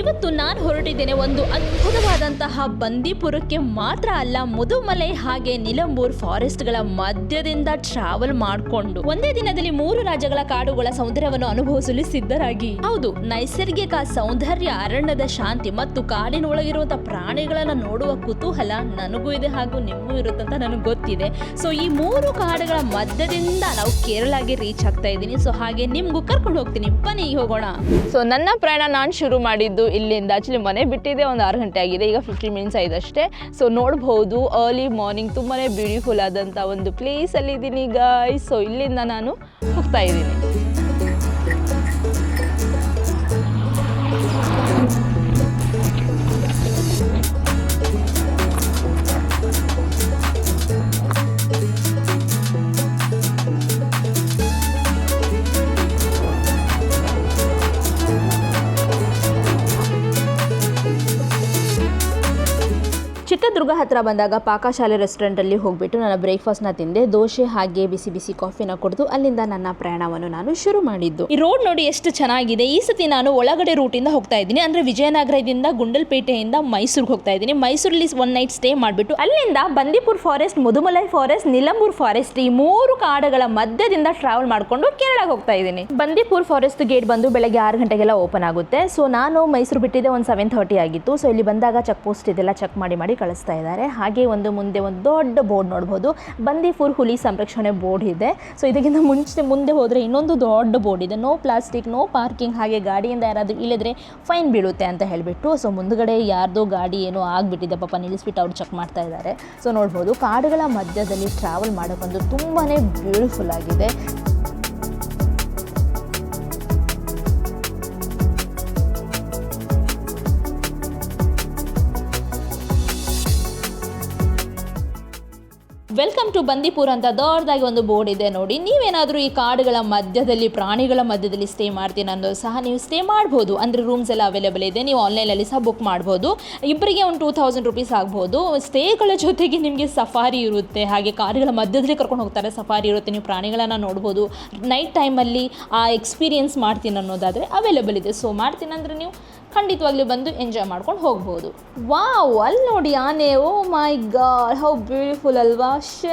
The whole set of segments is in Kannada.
ಇವತ್ತು ನಾನು ಹೊರಟಿದ್ದೇನೆ ಒಂದು ಅದ್ಭುತವಾದಂತಹ ಬಂದೀಪುರಕ್ಕೆ ಮಾತ್ರ ಅಲ್ಲ ಮುದುಮಲೆ ಹಾಗೆ ನಿಲಂಬೂರ್ ಫಾರೆಸ್ಟ್ಗಳ ಮಧ್ಯದಿಂದ ಟ್ರಾವೆಲ್ ಮಾಡಿಕೊಂಡು ಒಂದೇ ದಿನದಲ್ಲಿ ಮೂರು ರಾಜ್ಯಗಳ ಕಾಡುಗಳ ಸೌಂದರ್ಯವನ್ನು ಅನುಭವಿಸಲು ಸಿದ್ಧರಾಗಿ. ಹೌದು, ನೈಸರ್ಗಿಕ ಸೌಂದರ್ಯ, ಅರಣ್ಯದ ಶಾಂತಿ ಮತ್ತು ಕಾಡಿನೊಳಗಿರುವಂತಹ ಪ್ರಾಣಿಗಳನ್ನ ನೋಡುವ ಕುತೂಹಲ ನನಗೂ ಇದೆ ಹಾಗೂ ನಿಮಗೂ ಇರುತ್ತಂತ ನನಗೆ ಗೊತ್ತಿದೆ. ಸೊ ಈ ಮೂರು ಕಾಡುಗಳ ಮಧ್ಯದಿಂದ ನಾವು ಕೇರಳಗೆ ರೀಚ್ ಆಗ್ತಾ ಇದ್ದೀನಿ. ಸೊ ಹಾಗೆ ನಿಮ್ಗೂ ಕರ್ಕೊಂಡು ಹೋಗ್ತೀನಿ. ಬನ್ನಿ, ಹೋಗೋಣ. ಸೊ ನನ್ನ ಪ್ರಯಾಣ ನಾನು ಶುರು ಮಾಡಿದ್ದು ಇಲ್ಲಿಂದ ಆ್ಯಕ್ಚುಲಿ ಮನೆ ಬಿಟ್ಟಿದೆ, ಒಂದು ಆರು ಗಂಟೆ ಆಗಿದೆ, ಈಗ ಫಿಫ್ಟೀನ್ ಮಿನಿಟ್ಸ್ ಆಯ್ತಷ್ಟೇ. ಸೊ ನೋಡ್ಬೋದು ಅರ್ಲಿ ಮಾರ್ನಿಂಗ್ ತುಂಬಾ ಬ್ಯೂಟಿಫುಲ್ ಆದಂಥ ಒಂದು ಪ್ಲೇಸಲ್ಲಿ ಇದ್ದೀನಿ ಈಗ ಸೊ ಇಲ್ಲಿಂದ ನಾನು ಹೋಗ್ತಾ ಇದ್ದೀನಿ. ಚಿತ್ರದುರ್ಗ ಹತ್ರ ಬಂದಾಗ ಪಾಕಶಾಲೆ ರೆಸ್ಟೋರೆಂಟಲ್ಲಿ ಹೋಗ್ಬಿಟ್ಟು ನನ್ನ ಬ್ರೇಕ್ಫಾಸ್ಟ್ನ ತಿಂದೆ. ದೋಸೆ, ಹಾಗೆ ಬಿಸಿ ಬಿಸಿ ಕಾಫಿನ ಕುಡಿದು ಅಲ್ಲಿಂದ ನನ್ನ ಪ್ರಯಾಣವನ್ನು ನಾನು ಶುರು ಮಾಡಿದ್ದು. ಈ ರೋಡ್ ನೋಡಿ ಎಷ್ಟು ಚೆನ್ನಾಗಿದೆ. ಈ ಸತಿ ನಾನು ಒಳಗಡೆ ರೂಟಿಂದ ಹೋಗ್ತಾ ಇದ್ದೀನಿ. ಅಂದರೆ ವಿಜಯನಗರದಿಂದ ಗುಂಡಲ್ಪೇಟೆಯಿಂದ ಮೈಸೂರಿಗೆ ಹೋಗ್ತಾ ಇದ್ದೀನಿ. ಮೈಸೂರಲ್ಲಿ ಒನ್ ನೈಟ್ ಸ್ಟೇ ಮಾಡಿಬಿಟ್ಟು ಅಲ್ಲಿಂದ Bandipur forest Mudumalai forest Nilambur forest ಈ ಮೂರು ಕಾಡುಗಳ ಮಧ್ಯದಿಂದ ಟ್ರಾವೆಲ್ ಮಾಡಿಕೊಂಡು ಕೇರಳಕ್ಕೆ ಹೋಗ್ತಾ ಇದ್ದೀನಿ. ಬಂದೀಪುರ್ ಫಾರೆಸ್ಟ್ ಗೇಟ್ ಬಂದು ಬೆಳಗ್ಗೆ ಆರು ಗಂಟೆಗೆಲ್ಲ ಓಪನ್ ಆಗುತ್ತೆ. ಸೊ ನಾನು ಮೈಸೂರು ಬಿಟ್ಟಿದ್ದೆ ಒಂದು ಸೆವೆನ್ ಆಗಿತ್ತು. ಸೊ ಇಲ್ಲಿ ಬಂದಾಗ ಚೆಕ್ ಪೋಸ್ಟ್ ಇದೆಲ್ಲ ಚೆಕ್ ಮಾಡಿ ಮಾಡಿ ಕಳಿಸ್ತಾ ಇದ್ದಾರೆ. ಹಾಗೆ ಒಂದು ಮುಂದೆ ಒಂದು ದೊಡ್ಡ ಬೋರ್ಡ್ ನೋಡ್ಬೋದು. ಬಂದಿಪುರ್ ಹುಲಿ ಸಂರಕ್ಷಣೆ ಬೋರ್ಡ್ ಇದೆ. ಸೊ ಇದಕ್ಕಿಂತ ಮುಂಚೆ ಮುಂದೆ ಹೋದರೆ ಇನ್ನೊಂದು ದೊಡ್ಡ ಬೋರ್ಡ್ ಇದೆ. ನೋ ಪ್ಲಾಸ್ಟಿಕ್ ನೋ ಪಾರ್ಕಿಂಗ್ ಹಾಗೆ ಗಾಡಿಯಿಂದ ಯಾರಾದರೂ ಇಲ್ಲದ್ರೆ ಫೈನ್ ಬೀಳುತ್ತೆ ಅಂತ ಹೇಳಿಬಿಟ್ಟು. ಸೊ ಮುಂದ್ಗಡೆ ಯಾರ್ದೋ ಗಾಡಿ ಏನೋ ಆಗಿಬಿಟ್ಟಿದೆ. ಪಾಪ ನಿಲ್ಲಿಸ್ಬಿಟ್ಟು ಅವ್ರು ಚೆಕ್ ಮಾಡ್ತಾ ಇದ್ದಾರೆ. ಸೊ ನೋಡ್ಬೋದು. ಕಾಡುಗಳ ಮಧ್ಯದಲ್ಲಿ ಟ್ರಾವೆಲ್ ಮಾಡೋಕ್ಕೊಂದು ತುಂಬಾ ಬ್ಯೂಟಿಫುಲ್ ಆಗಿದೆ. ವೆಲ್ಕಮ್ ಟು ಬಂದಿಪುರ್ ಅಂತ ದೊಡ್ಡದಾಗಿ ಒಂದು ಬೋರ್ಡ್ ಇದೆ ನೋಡಿ. ನೀವೇನಾದರೂ ಈ ಕಾಡುಗಳ ಮಧ್ಯದಲ್ಲಿ, ಪ್ರಾಣಿಗಳ ಮಧ್ಯದಲ್ಲಿ ಸ್ಟೇ ಮಾಡ್ತೀನಿ ಅನ್ನೋದು ಸಹ ನೀವು ಸ್ಟೇ ಮಾಡ್ಬೋದು. ಅಂದರೆ ರೂಮ್ಸ್ ಎಲ್ಲ ಅವೈಲೇಬಲ್ ಇದೆ. ನೀವು ಆನ್ಲೈನಲ್ಲಿ ಸಹ ಬುಕ್ ಮಾಡ್ಬೋದು. ಇಬ್ಬರಿಗೆ ಒಂದು ಟೂ ತೌಸಂಡ್ ರುಪೀಸ್ ಆಗ್ಬೋದು. ಸ್ಟೇಗಳ ಜೊತೆಗೆ ನಿಮಗೆ ಸಫಾರಿ ಇರುತ್ತೆ. ಹಾಗೆ ಕಾಡುಗಳ ಮಧ್ಯದಲ್ಲಿ ಕರ್ಕೊಂಡು ಹೋಗ್ತಾರೆ. ಸಫಾರಿ ಇರುತ್ತೆ. ನೀವು ಪ್ರಾಣಿಗಳನ್ನು ನೋಡ್ಬೋದು. ನೈಟ್ ಟೈಮಲ್ಲಿ ಆ ಎಕ್ಸ್ಪೀರಿಯನ್ಸ್ ಮಾಡ್ತೀನಿ ಅನ್ನೋದಾದರೆ ಅವೈಲೇಬಲ್ ಇದೆ. ಸೊ ಮಾಡ್ತೀನಿ ಅಂದರೆ ನೀವು ಖಂಡಿತವಾಗ್ಲೂ ಬಂದು ಎಂಜಾಯ್ ಮಾಡ್ಕೊಂಡು ಹೋಗ್ಬೋದು. ವಾವ್ ಅಲ್ಲಿ ನೋಡಿ ಆನೆ oh my god how beautiful ಅಲ್ವಾ? ಶೇ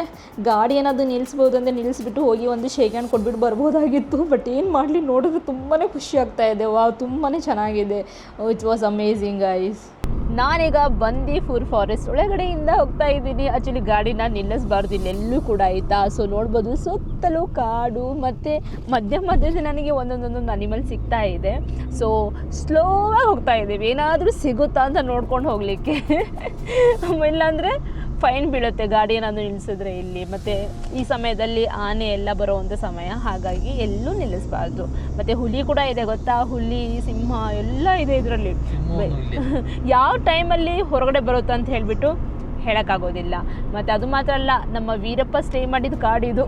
ಗಾಡಿ ಏನಾದರೂ ನಿಲ್ಲಿಸ್ಬೋದು ಅಂದರೆ ನಿಲ್ಲಿಸ್ಬಿಟ್ಟು ಹೋಗಿ ಒಂದು ಶೇಕ್ ಹ್ಯಾಂಡ್ ಕೊಟ್ಬಿಟ್ಟು ಬರ್ಬೋದಾಗಿತ್ತು ಬಟ್ ಏನು ಮಾಡಲಿ ನೋಡಿದ್ರೆ ತುಂಬಾ ಖುಷಿ ಆಗ್ತಾ ಇದೆ. ವಾವ್ ತುಂಬಾ ಚೆನ್ನಾಗಿದೆ. ಇಟ್ ವಾಸ್ ಅಮೇಝಿಂಗ್ ಐಸ್ ನಾನೀಗ ಬಂದೀಪುರ್ ಫಾರೆಸ್ಟ್ ಒಳಗಡೆಯಿಂದ ಹೋಗ್ತಾ ಇದ್ದೀನಿ. ಆ್ಯಕ್ಚುಲಿ ಗಾಡಿನ ನಿಲ್ಲಿಸ್ಬಾರ್ದು, ಇಲ್ಲೆಲ್ಲೂ ಕೂಡ ಆಯಿತಾ? ಸೊ ನೋಡ್ಬೋದು, ಸುತ್ತಲೂ ಕಾಡು ಮತ್ತು ಮಧ್ಯ ಮಧ್ಯದಲ್ಲಿ ನನಗೆ ಒಂದೊಂದೊಂದೊಂದು ಅನಿಮಲ್ ಸಿಗ್ತಾ ಇದೆ. ಸೊ ಸ್ಲೋವಾಗಿ ಹೋಗ್ತಾ ಇದ್ದೀವಿ. ಏನಾದರೂ ಸಿಗುತ್ತಾ ಅಂತ ನೋಡ್ಕೊಂಡು ಹೋಗಲಿಕ್ಕೆ. ಇಲ್ಲಾಂದರೆ ಫೈನ್ ಬೀಳುತ್ತೆ ಗಾಡಿ ಏನಾದರೂ ನಿಲ್ಲಿಸಿದ್ರೆ ಇಲ್ಲಿ. ಮತ್ತು ಈ ಸಮಯದಲ್ಲಿ ಆನೆ ಎಲ್ಲ ಬರುವಂಥ ಸಮಯ. ಹಾಗಾಗಿ ಎಲ್ಲೂ ನಿಲ್ಲಿಸಬಾರ್ದು. ಮತ್ತು ಹುಲಿ ಕೂಡ ಇದೆ ಗೊತ್ತಾ? ಹುಲಿ ಸಿಂಹ ಎಲ್ಲ ಇದೆ ಇದರಲ್ಲಿ. ಯಾವ ಟೈಮಲ್ಲಿ ಹೊರಗಡೆ ಬರುತ್ತೆ ಅಂತ ಹೇಳಿಬಿಟ್ಟು ಹೇಳೋಕ್ಕಾಗೋದಿಲ್ಲ. ಮತ್ತು ಅದು ಮಾತ್ರ ಅಲ್ಲ ನಮ್ಮ ವೀರಪ್ಪ ಸ್ಟೇ ಮಾಡಿದ ಕಾಡಿದು.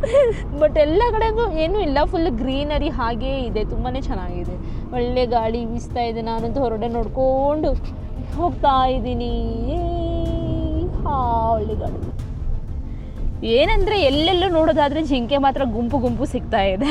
ಬಟ್ ಎಲ್ಲ ಕಡೆಗೂ ಏನೂ ಇಲ್ಲ. ಫುಲ್ ಗ್ರೀನರಿ ಹಾಗೇ ಇದೆ. ತುಂಬಾ ಚೆನ್ನಾಗಿದೆ. ಒಳ್ಳೆ ಗಾಳಿ ಬೀಸ್ತಾ ಇದೆ. ನಾನಂತೂ ಹೊರಗಡೆ ನೋಡ್ಕೊಂಡು ಹೋಗ್ತಾ ಇದ್ದೀನಿ. ಹಾ ಒಳ್ಳೆ ಗಾಳಿ ಏನಂದರೆ ಎಲ್ಲೆಲ್ಲೂ ನೋಡೋದಾದರೆ ಜಿಂಕೆ ಮಾತ್ರ ಗುಂಪು ಗುಂಪು ಸಿಗ್ತಾ ಇದೆ.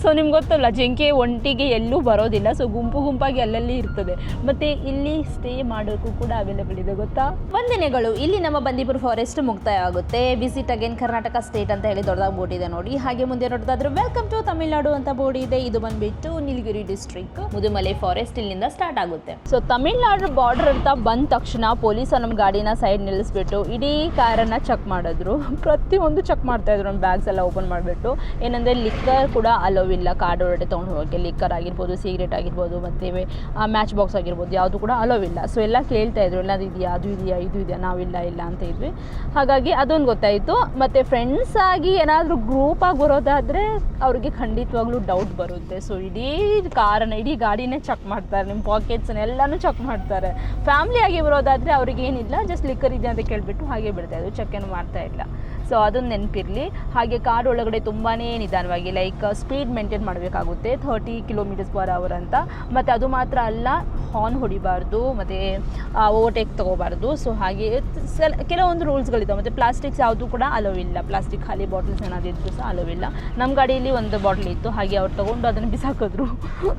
ಸೊ ನಿಮ್ಗೆ ಗೊತ್ತಲ್ಲ ಜಿಂಕೆ ಒಂಟಿಗೆ ಎಲ್ಲೂ ಬರೋದಿಲ್ಲ. ಸೊ ಗುಂಪು ಗುಂಪಾಗಿ ಅಲ್ಲಲ್ಲಿ ಇರ್ತದೆ. ಮತ್ತು ಇಲ್ಲಿ ಸ್ಟೇ ಮಾಡೋಕ್ಕೂ ಕೂಡ ಅವೈಲೇಬಲ್ ಇದೆ ಗೊತ್ತಾ? ವಂದನೆಗಳು. ಇಲ್ಲಿ ನಮ್ಮ ಬಂದೀಪುರ ಫಾರೆಸ್ಟ್ ಮುಕ್ತಾಯ ಆಗುತ್ತೆ. ವಿಸಿಟ್ ಅಗೇನ್ ಕರ್ನಾಟಕ ಸ್ಟೇಟ್ ಅಂತ ಹೇಳಿ ದೊಡ್ಡದಾಗಿ ಬೋರ್ಡ್ ಇದೆ ನೋಡಿ. ಹಾಗೆ ಮುಂದೆ ನೋಡೋದಾದ್ರೆ ವೆಲ್ಕಮ್ ಟು ತಮಿಳ್ನಾಡು ಅಂತ ಬೋರ್ಡ್ ಇದೆ. ಇದು ಬಂದ್ಬಿಟ್ಟು ನೀಲಗಿರಿ ಡಿಸ್ಟ್ರಿಕ್ ಮುದುಮಲೆ ಫಾರೆಸ್ಟ್ ಇಲ್ಲಿಂದ ಸ್ಟಾರ್ಟ್ ಆಗುತ್ತೆ. ಸೊ ತಮಿಳ್ನಾಡು ಬಾರ್ಡರ್ ಅಂತ ಬಂದ ತಕ್ಷಣ ಪೊಲೀಸ್ ನಮ್ಮ ಗಾಡಿನ ಸೈಡ್ ನಿಲ್ಲಿಸ್ಬಿಟ್ಟು ಇಡೀ ಕಾರನ್ನು ಚೆಕ್ ಮಾಡಿದ್ರು. ಪ್ರತಿಯೊಂದು ಚೆಕ್ ಮಾಡ್ತಾ ಇದ್ರು, ನಮ್ಮ ಬ್ಯಾಗ್ಸ್ ಎಲ್ಲ ಓಪನ್ ಮಾಡಿಬಿಟ್ಟು. ಏನಂದರೆ ಲಿಕ್ಕರ್ ಕೂಡ ಅಲೋ ಇಲ್ಲ ಕಾರ್ಡ್ ಒಳಗಡೆ ತೊಗೊಂಡು ಹೋಗೋಕ್ಕೆ ಲಿಕ್ಕರ್ ಆಗಿರ್ಬೋದು ಸಿಗರೇಟ್ ಆಗಿರ್ಬೋದು, ಮತ್ತು ಮ್ಯಾಚ್ ಬಾಕ್ಸ್ ಆಗಿರ್ಬೋದು, ಯಾವುದು ಕೂಡ ಅಲೋ ಇಲ್ಲ. ಸೊ ಎಲ್ಲ ಕೇಳ್ತಾ ಇದ್ರು, ಎಲ್ಲದು ಇದೆಯಾ? ಅದು ಇದೆಯಾ? ಇದು ಇದೆಯಾ? ನಾವಿಲ್ಲ ಇಲ್ಲ ಅಂತ ಇದ್ವಿ. ಹಾಗಾಗಿ ಅದೊಂದು ಗೊತ್ತಾಯಿತು. ಮತ್ತು ಫ್ರೆಂಡ್ಸ್ ಆಗಿ ಏನಾದರೂ ಗ್ರೂಪಾಗಿ ಬರೋದಾದರೆ ಅವ್ರಿಗೆ ಖಂಡಿತವಾಗ್ಲೂ ಡೌಟ್ ಬರುತ್ತೆ. ಸೊ ಇಡೀ ಕಾರನ್ನು, ಇಡೀ ಗಾಡಿನೇ ಚೆಕ್ ಮಾಡ್ತಾರೆ. ನಿಮ್ಮ ಪಾಕೆಟ್ಸನ್ನ ಎಲ್ಲನೂ ಚೆಕ್ ಮಾಡ್ತಾರೆ. ಫ್ಯಾಮಿಲಿ ಆಗಿ ಬರೋದಾದರೆ ಅವ್ರಿಗೆ ಏನಿಲ್ಲ ಜಸ್ಟ್ ಲಿಕ್ಕರ್ ಇದೆ ಅಂತ ಕೇಳಿಬಿಟ್ಟು ಹಾಗೆ ಬಿಡ್ತಾ ಇದ್ರು. ಚೆಕ್ ಏನು ಮಾಡ್ತಾ ಇಲ್ಲ. ಸೊ ಅದೊಂದು ನೆನಪಿರಲಿ. ಹಾಗೆ ಕಾರ್ ಒಳಗಡೆ ತುಂಬಾ ನಿಧಾನವಾಗಿ ಲೈಕ್ ಸ್ಪೀಡ್ ಮೇಂಟೈನ್ ಮಾಡಬೇಕಾಗುತ್ತೆ ಥರ್ಟಿ ಕಿಲೋಮೀಟರ್ಸ್ ಪರ್ ಅವರ್ ಅಂತ. ಮತ್ತು ಅದು ಮಾತ್ರ ಅಲ್ಲ ಹಾರ್ನ್ ಹೊಡಿಬಾರ್ದು, ಮತ್ತು ಓವರ್ಟೇಕ್ ತೊಗೋಬಾರ್ದು. ಸೊ ಹಾಗೆ ಸೆಲ್, ಕೆಲವೊಂದು ರೂಲ್ಸ್ಗಳಿದ್ದಾವೆ ಮತ್ತು ಪ್ಲಾಸ್ಟಿಕ್ಸ್ ಯಾವುದು ಕೂಡ ಅಲೋ ಇಲ್ಲ. ಪ್ಲಾಸ್ಟಿಕ್ ಖಾಲಿ ಬಾಟಲ್ಸ್ ಏನಾದಿದ್ರು ಸಹ ಅಲೋ ಇಲ್ಲ. ನಮ್ಮ ಗಾಡಿಯಲ್ಲಿ ಒಂದು ಬಾಟ್ಲ್ ಇತ್ತು. ಹಾಗೆ ಅವ್ರು ತೊಗೊಂಡು ಅದನ್ನು ಬಿಸಾಕಿದ್ರು.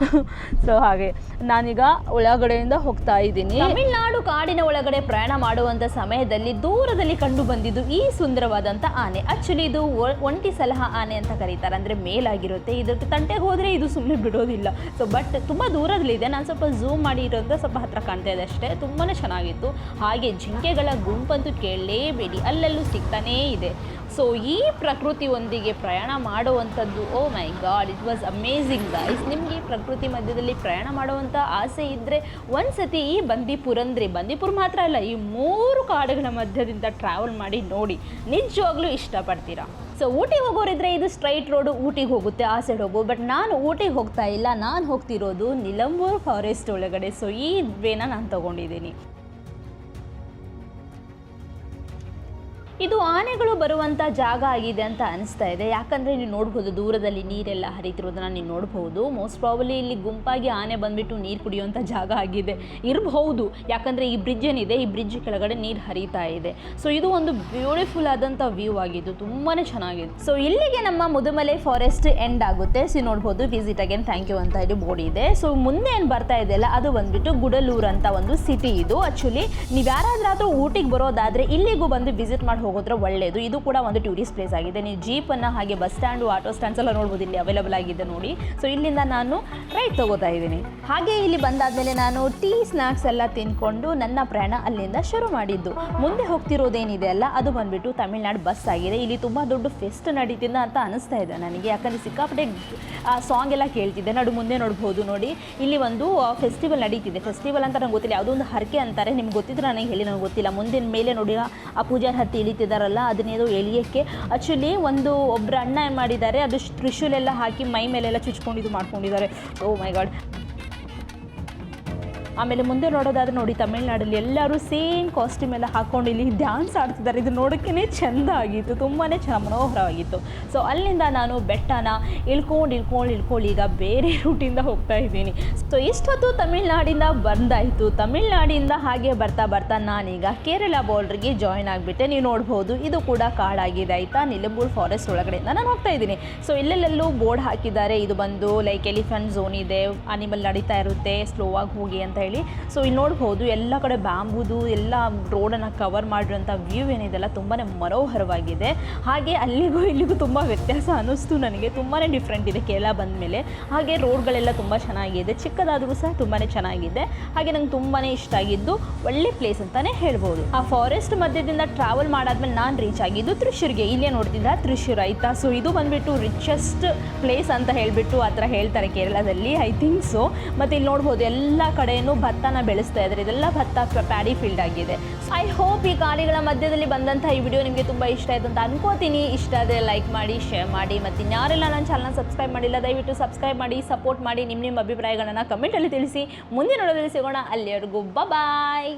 ಸೊ ಹಾಗೆ. ನಾನೀಗ ಒಳಗಡೆಯಿಂದ ಹೋಗ್ತಾ ಇದ್ದೀನಿ. ತಮಿಳುನಾಡು ಕಾಡಿನ ಒಳಗಡೆ ಪ್ರಯಾಣ ಮಾಡುವಂಥ ಸಮಯದಲ್ಲಿ ದೂರದಲ್ಲಿ ಕಂಡು ಬಂದಿದ್ದು ಈ ಸುಂದರವಾದಂಥ ಆನೆ. ಆ್ಯಕ್ಚುಲಿ ಇದು ಒಂಟಿ ಸಲಹ ಆನೆ ಅಂತ ಕರೀತಾರೆ. ಅಂದರೆ ಮೇಲಾಗಿರುತ್ತೆ. ಇದಕ್ಕೆ ತಂಟೆಗೆ ಹೋದರೆ ಇದು ಸುಮ್ಮನೆ ಬಿಡೋದಿಲ್ಲ. ಸೊ ಬಟ್ ತುಂಬ ದೂರದಲ್ಲಿದೆ. ನಾನು ಸ್ವಲ್ಪ ಝೂಮ್ ಮಾಡಿ ಇರೋದ್ರಿಂದ ಸ್ವಲ್ಪ ಹತ್ರ ಕಾಣ್ತಾ ಇದೆ ಅಷ್ಟೇ. ತುಂಬಾ ಚೆನ್ನಾಗಿತ್ತು. ಹಾಗೆ ಜಿಂಕೆಗಳ ಗುಂಪಂತೂ ಕೇಳಲೇಬೇಡಿ. ಅಲ್ಲೆಲ್ಲೂ ಸಿಗ್ತಾನೇ ಇದೆ. ಸೊ ಈ ಪ್ರಕೃತಿಯೊಂದಿಗೆ ಪ್ರಯಾಣ ಮಾಡುವಂಥದ್ದು ಓ my God it was amazing guys ನಿಮಗೆ ಪ್ರಕೃತಿ ಮಧ್ಯದಲ್ಲಿ ಪ್ರಯಾಣ ಮಾಡುವಂಥ ಆಸೆ ಇದ್ದರೆ ಒಂದ್ಸತಿ ಈ ಬಂದಿಪುರಂದ್ರೆ ಅಂದರೆ, ಬಂದಿಪುರ ಮಾತ್ರ ಅಲ್ಲ, ಈ ಮೂರು ಕಾಡುಗಳ ಮಧ್ಯದಿಂದ ಟ್ರಾವೆಲ್ ಮಾಡಿ ನೋಡಿ, ನಿಜವಾಗ್ಲೂ ಇಷ್ಟಪಡ್ತೀರಾ? ಸೊ ಊಟಿಗೆ ಹೋಗೋರಿದ್ರೆ ಇದು ಸ್ಟ್ರೈಟ್ ರೋಡು ಊಟಿಗೆ ಹೋಗುತ್ತೆ, ಆ ಸೈಡ್ ಹೋಗು. ಬಟ್ ನಾನು ಊಟಿಗೆ ಹೋಗ್ತಾ ಇಲ್ಲ, ನಾನು ಹೋಗ್ತಿರೋದು ನಿಲಂಬೂರ್ ಫಾರೆಸ್ಟ್ ಒಳಗಡೆ. ಸೊ ಈ ವೇನ ನಾನು ತೊಗೊಂಡಿದ್ದೀನಿ. ಇದು ಆನೆಗಳು ಬರುವಂಥ ಜಾಗ ಆಗಿದೆ ಅಂತ ಅನಿಸ್ತಾ ಇದೆ. ಯಾಕಂದರೆ ನೀವು ನೋಡ್ಬೋದು, ದೂರದಲ್ಲಿ ನೀರೆಲ್ಲ ಹರಿತಿರೋದನ್ನ ನೀವು ನೋಡ್ಬೋದು. ಮೋಸ್ಟ್ ಪ್ರಾಬಲಿ ಇಲ್ಲಿ ಗುಂಪಾಗಿ ಆನೆ ಬಂದುಬಿಟ್ಟು ನೀರು ಕುಡಿಯುವಂಥ ಜಾಗ ಆಗಿದೆ. ಇರಬಹುದು. ಯಾಕಂದರೆ ಈ ಬ್ರಿಡ್ಜ್ ಏನಿದೆ, ಈ ಬ್ರಿಡ್ಜ್ ಕೆಳಗಡೆ ನೀರು ಹರಿತಾ ಇದೆ. ಸೊ ಇದು ಒಂದು ಬ್ಯೂಟಿಫುಲ್ ಆದಂಥ ವ್ಯೂ ಆಗಿದ್ದು ತುಂಬಾ ಚೆನ್ನಾಗಿದೆ. ಸೊ ಇಲ್ಲಿಗೆ ನಮ್ಮ ಮುದುಮಲೆ ಫಾರೆಸ್ಟ್ ಎಂಡ್ ಆಗುತ್ತೆ. ಸೊ ನೋಡ್ಬೋದು ವಿಸಿಟ್ ಅಗೇನ್ ಥ್ಯಾಂಕ್ ಯು ಅಂತ ಇದು ಬೋರ್ಡ್ ಇದೆ. ಸೊ ಮುಂದೆ ಏನು ಬರ್ತಾ ಇದೆಯಲ್ಲ ಅದು ಬಂದ್ಬಿಟ್ಟು ಗುಡಲೂರು ಅಂತ ಒಂದು ಸಿಟಿ ಇದು. ಆ್ಯಕ್ಚುಲಿ ನೀವು ಯಾರಾದ್ರೂ ಊಟಿಗೆ ಬರೋದಾದರೆ ಇಲ್ಲಿಗೂ ಬಂದು ವಿಸಿಟ್ ಮಾಡಿ ಹೋಗೋದ್ರೆ ಒಳ್ಳೆಯದು ಇದು ಕೂಡ ಒಂದು ಟೂರಿಸ್ಟ್ ಪ್ಲೇಸ್ ಆಗಿದೆ. ನೀವು ಜೀಪನ್ನು ಹಾಗೆ ಬಸ್ ಸ್ಟ್ಯಾಂಡು ಆಟೋ ಸ್ಟ್ಯಾಂಡ್ಸ್ ಎಲ್ಲ ನೋಡ್ಬೋದು. ಇಲ್ಲಿ ಅವೈಲೇಬಲ್ ಆಗಿದೆ ನೋಡಿ. ಸೊ ಇಲ್ಲಿಂದ ನಾನು ರೈಟ್ ತಗೋತಾ ಇದ್ದೀನಿ. ಹಾಗೆ ಇಲ್ಲಿ ಬಂದಾದಮೇಲೆ ನಾನು ಟೀ ಸ್ನ್ಯಾಕ್ಸ್ ಎಲ್ಲ ತಿನ್ಕೊಂಡು ನನ್ನ ಪ್ರಯಾಣ ಅಲ್ಲಿಂದ ಶುರು ಮಾಡಿದ್ದು. ಮುಂದೆ ಹೋಗ್ತಿರೋದೇನಿದೆ ಅಲ್ಲ, ಅದು ಬಂದ್ಬಿಟ್ಟು ತಮಿಳ್ನಾಡು ಬಸ್ ಆಗಿದೆ. ಇಲ್ಲಿ ತುಂಬ ದೊಡ್ಡ ಫೆಸ್ಟ್ ನಡೀತಿದ್ದ ಅಂತ ಅನಿಸ್ತಾ ಇದೆ ನನಗೆ. ಯಾಕಂದರೆ ಸಿಕ್ಕಾಪಟ್ಟೆ ಸಾಂಗ್ ಎಲ್ಲ ಕೇಳ್ತಿದ್ದೆ. ನಡು, ಮುಂದೆ ನೋಡ್ಬೋದು ನೋಡಿ. ಇಲ್ಲಿ ಒಂದು ಫೆಸ್ಟಿವಲ್ ನಡೀತಿದೆ. ಫೆಸ್ಟಿವಲ್ ಅಂತ ನಂಗೆ ಗೊತ್ತಿಲ್ಲ. ಯಾವುದೋ ಒಂದು ಹರಕೆ ಅಂತಾರೆ. ನಿಮ್ಗೆ ಗೊತ್ತಿದ್ರೆ ನನಗೆ ಹೇಳಿ. ನನಗೆ ಗೊತ್ತಿಲ್ಲ. ಮುಂದಿನ ಮೇಲೆ ನೋಡಿ, ಆ ಪೂಜಾರ್ ಹತ್ತಿ ಇಳಿತಿದಾರಲ್ಲ ಅದನ್ನೇದು ಎಳಿಯೋಕ್ಕೆ. ಆ್ಯಕ್ಚುಲಿ ಒಂದು ಒಬ್ಬರು ಅಣ್ಣ ಏನು ಮಾಡಿದ್ದಾರೆ, ಅದು ತ್ರಿಶೂಲೆಲ್ಲ ಹಾಕಿ ಮೈ ಮೇಲೆಲ್ಲ ಚುಚ್ಕೊಂಡು ಇದು ಮಾಡ್ಕೊಂಡಿದ್ದಾರೆ. ಓ ಮೈ ಗಾಡ್ ಆಮೇಲೆ ಮುಂದೆ ನೋಡೋದಾದ್ರೆ ನೋಡಿ, ತಮಿಳ್ನಾಡಲ್ಲಿ ಎಲ್ಲರೂ ಸೇಮ್ ಕಾಸ್ಟ್ಯೂಮ್ ಎಲ್ಲ ಹಾಕೊಂಡು ಇಲ್ಲಿ ಡ್ಯಾನ್ಸ್ ಆಡ್ತಿದ್ದಾರೆ. ಇದು ನೋಡೋಕ್ಕೇ ಚೆಂದ ಆಗಿತ್ತು ತುಂಬಾ ಚೆನ್ನ ಮನೋಹರವಾಗಿತ್ತು. ಸೊ ಅಲ್ಲಿಂದ ನಾನು ಬೆಟ್ಟನ ಇಳ್ಕೊಂಡು ಇಳ್ಕೊಂಡು ಇಳ್ಕೊಂಡು ಈಗ ಬೇರೆ ರೂಟಿಂದ ಹೋಗ್ತಾ ಇದ್ದೀನಿ. ಸೊ ಇಷ್ಟೊತ್ತು ತಮಿಳ್ನಾಡಿಂದ ಬಂದಾಯಿತು. ತಮಿಳ್ನಾಡಿಂದ ಹಾಗೆ ಬರ್ತಾ ಬರ್ತಾ ನಾನೀಗ ಕೇರಳ ಬಾರ್ಡ್ರಿಗೆ ಜಾಯ್ನ್ ಆಗಿಬಿಟ್ಟೆ. ನೀವು ನೋಡ್ಬೋದು, ಇದು ಕೂಡ ಕಾಡಾಗಿದೆ ಆಯಿತಾ? ನಿಲಂಬೂರ್ ಫಾರೆಸ್ಟ್ ಒಳಗಡೆಯಿಂದ ನಾನು ಹೋಗ್ತಾ ಇದ್ದೀನಿ. ಸೊ ಇಲ್ಲೆಲ್ಲೆಲ್ಲೂ ಬೋರ್ಡ್ ಹಾಕಿದ್ದಾರೆ. ಇದು ಬಂದು ಲೈಕ್ ಎಲಿಫೆಂಟ್ ಝೋನ್ ಇದೆ ಅನಿಮಲ್ ನಡೀತಾ ಇರುತ್ತೆ ಸ್ಲೋ ಆಗಿ ಹೋಗಿ ಅಂತ ಹೇಳಿ. ಸೊ ಇಲ್ಲಿ ನೋಡ್ಬೋದು ಎಲ್ಲ ಕಡೆ ಬ್ಯಾಂಬುದು ಎಲ್ಲ ರೋಡನ್ನು ಕವರ್ ಮಾಡಿರೋಂಥ ವ್ಯೂ ಏನಿದೆಲ್ಲ ತುಂಬಾ ಮನೋಹರವಾಗಿದೆ. ಹಾಗೆ ಅಲ್ಲಿಗೂ ಇಲ್ಲಿಗೂ ತುಂಬ ವ್ಯತ್ಯಾಸ ಅನ್ನಿಸ್ತು ನನಗೆ. ತುಂಬಾ ಡಿಫ್ರೆಂಟ್ ಇದೆ ಕೇರಳ ಬಂದಮೇಲೆ. ಹಾಗೆ ರೋಡ್ಗಳೆಲ್ಲ ತುಂಬ ಚೆನ್ನಾಗಿದೆ. ಚಿಕ್ಕದಾದರೂ ಸಹ ತುಂಬಾ ಚೆನ್ನಾಗಿದೆ. ಹಾಗೆ ನಂಗೆ ತುಂಬಾ ಇಷ್ಟ ಆಗಿದ್ದು ಒಳ್ಳೆ ಪ್ಲೇಸ್ ಅಂತಲೇ ಹೇಳ್ಬೋದು. ಆ ಫಾರೆಸ್ಟ್ ಮಧ್ಯದಿಂದ ಟ್ರಾವೆಲ್ ಮಾಡಾದ್ಮೇಲೆ ನಾನು ರೀಚ್ ಆಗಿದ್ದು ತ್ರಿಶೂರ್ಗೆ ಇಲ್ಲೇ ನೋಡ್ತಿದ್ದ ತ್ರಿಶೂರ್ ಆಯ್ತಾ? ಸೊ ಇದು ಬಂದುಬಿಟ್ಟು ರಿಚೆಸ್ಟ್ ಪ್ಲೇಸ್ ಅಂತ ಹೇಳಿಬಿಟ್ಟು ಆ ಥರ ಹೇಳ್ತಾರೆ ಕೇರಳದಲ್ಲಿ ಐ ಥಿಂಕ್ ಸೊ ಮತ್ತು ಇಲ್ಲಿ ನೋಡ್ಬೋದು, ಎಲ್ಲ ಕಡೆಯೂ ಭತ್ತನ ಬೆಳೆಸ್ತಾ ಇದ್ದಾರೆ. ಇದೆಲ್ಲ ಭತ್ತ ಪ್ಯಾಡಿ ಫೀಲ್ಡ್ ಆಗಿದೆ. ಐ ಹೋಪ್ ಈ ಗಾಡಿಗಳ ಮಧ್ಯದಲ್ಲಿ ಬಂದಂಥ ಈ ವಿಡಿಯೋ ನಿಮಗೆ ತುಂಬ ಇಷ್ಟ ಆಯಿತು ಅಂತ ಅನ್ಕೋತೀನಿ. ಇಷ್ಟ ಆದರೆ ಲೈಕ್ ಮಾಡಿ ಶೇರ್ ಮಾಡಿ ಮತ್ತು ಇನ್ಯಾರೆಲ್ಲ ನನ್ನ ಚಾನಲ್ ಸಬ್ಸ್ಕ್ರೈಬ್ ಮಾಡಿಲ್ಲ, ದಯವಿಟ್ಟು ಸಬ್ಸ್ಕ್ರೈಬ್ ಮಾಡಿ ಸಪೋರ್ಟ್ ಮಾಡಿ ನಿಮ್ಮ ನಿಮ್ಮ ಅಭಿಪ್ರಾಯಗಳನ್ನು ಕಮೆಂಟಲ್ಲಿ ತಿಳಿಸಿ. ಮುಂದಿನ ನೋಡೋದಲ್ಲಿ ಸಿಗೋಣ. ಅಲ್ಲಿವರೆಗೂ ಬಾಯ್